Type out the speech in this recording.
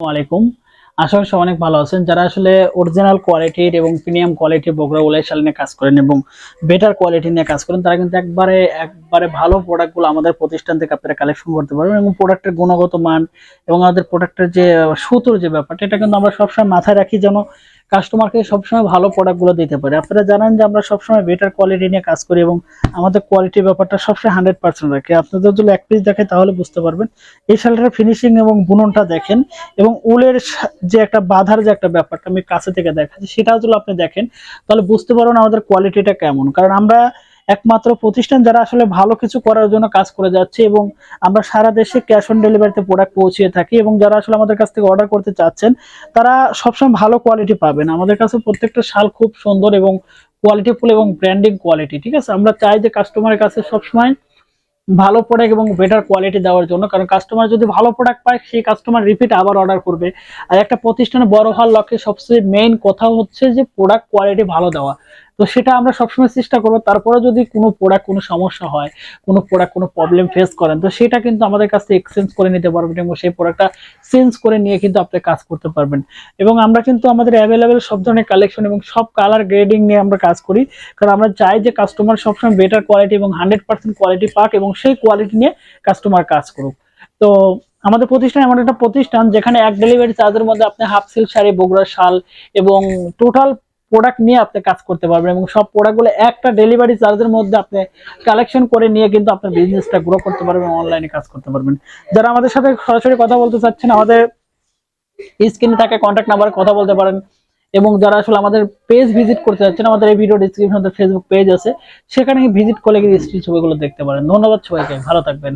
আলাইকুম। আশা করি সবাই অনেক ভালো আছেন। যারা আসলে অরিজিনাল কোয়ালিটির এবং প্রিমিয়াম কোয়ালিটির বগুড়া শাল নিয়ে কাজ করেন এবং বেটার কোয়ালিটি নিয়ে কাজ করেন, তারা কিন্তু একবারে একবারে ভালো প্রোডাক্টগুলো আমাদের প্রতিষ্ঠান থেকে আপনারা কালেকশন করতে পারবেন এবং প্রোডাক্টের গুণগত মান এবং আমাদের প্রোডাক্টের যে, সুতোর যে ব্যাপারটা, এটা কিন্তু আমরা সবসময় মাথায় রাখি যেন কাস্টমারকে সবসময় ভালো প্রোডাক্টগুলো দিতে পারি। আপনারা জানেন যে আমরা সবসময় বেটার কোয়ালিটি নিয়ে কাজ করি এবং আমাদের কোয়ালিটির ব্যাপারটা সবসময় হান্ড্রেড পার্সেন্ট রাখি। আপনাদের যদি এক পিস দেখে তাহলে বুঝতে পারবেন। এই শালটার ফিনিশিং এবং বুননটা দেখেন এবং উলের যে একটা বাধার যে একটা ব্যাপারটা আমি কাছে থেকে দেখাচ্ছি, সেটা যদি আপনি দেখেন, তাহলে বুঝতে পারবেন আমাদের কোয়ালিটিটা কেমন। কারণ আমরা একমাত্র প্রতিষ্ঠান যারা আসলে ভালো কিছু করার জন্য কাজ করে যাচ্ছে এবং আমরা সারা দেশে ক্যাশ অন ডেলিভারিতে প্রোডাক্ট পৌঁছিয়ে থাকি এবং যারা আসলে আমাদের কাছ থেকে অর্ডার করতে চাচ্ছেন, তারা সবসময় ভালো কোয়ালিটি পাবেন। আমাদের কাছে প্রত্যেকটা শাল খুব সুন্দর এবং কোয়ালিটিফুল এবং ব্র্যান্ডিং কোয়ালিটি ঠিক আছে? আমরা চাই যে কাস্টমারের কাছে সবসময় ভালো প্রোডাক্ট এবং বেটার কোয়ালিটি দেওয়ার জন্য, কারণ কাস্টমার যদি ভালো প্রোডাক্ট পায়, সেই কাস্টমার রিপিট আবার অর্ডার করবে। আর একটা প্রতিষ্ঠানে বড় হওয়ার লক্ষ্যে সবচেয়ে মেইন কথা হচ্ছে যে প্রোডাক্ট কোয়ালিটি ভালো দেওয়া। তো সেটা আমরা সবসময় চেষ্টা করব। তারপরে যদি কোনো প্রোডাক্ট কোনো সমস্যা হয়, কোনো প্রোডাক্ট কোনো প্রবলেম ফেস করেন, তো সেটা কিন্তু আমাদের কাছে এক্সচেঞ্জ করে নিতে পারবেন এবং সেই প্রোডাক্টটা চেঞ্জ করে নিয়ে কিন্তু আপনি কাজ করতে পারবেন। এবং আমরা কিন্তু আমাদের অ্যাভেলেবেল সব ধরনের কালেকশন এবং সব কালার গ্রেডিং নিয়ে আমরা কাজ করি। কারণ আমরা চাই যে কাস্টমার সবসময় বেটার কোয়ালিটি এবং হান্ড্রেড পার্সেন্ট কোয়ালিটি পাক এবং সেই কোয়ালিটি নিয়ে কাস্টমার কাজ করুক। তো আমাদের প্রতিষ্ঠান এমন একটা প্রতিষ্ঠান যেখানে এক ডেলিভারি চার্জের মধ্যে আপনি হাফ সিল্ক শাড়ি বগুড়া শাল এবং টোটাল প্রোডাক্ট নিয়ে আপনি কাজ করতে পারবেন এবং সব প্রোডাক্টগুলো একটা ডেলিভারি চার্জের মধ্যে আপনি কালেকশন করে নিয়ে কিন্তু আপনার বিজনেসটা গ্রো করতে পারবেন অনলাইনে কাজ করতে পারবেন। যারা আমাদের সাথে সরাসরি কথা বলতে চাচ্ছেন, আমাদের স্ক্রিনে থাকা কন্ট্যাক্ট নাম্বারে কথা বলতে পারেন এবং যারা আসলে আমাদের পেজ ভিজিট করতে চাচ্ছেন, আমাদের এই ভিডিও ডিসক্রিপশনে ফেসবুক পেজ আছে, সেখানে ভিজিট করলে স্ত্রী ছবিগুলো দেখতে পারেন। ধন্যবাদ সবাইকে, ভালো থাকবেন।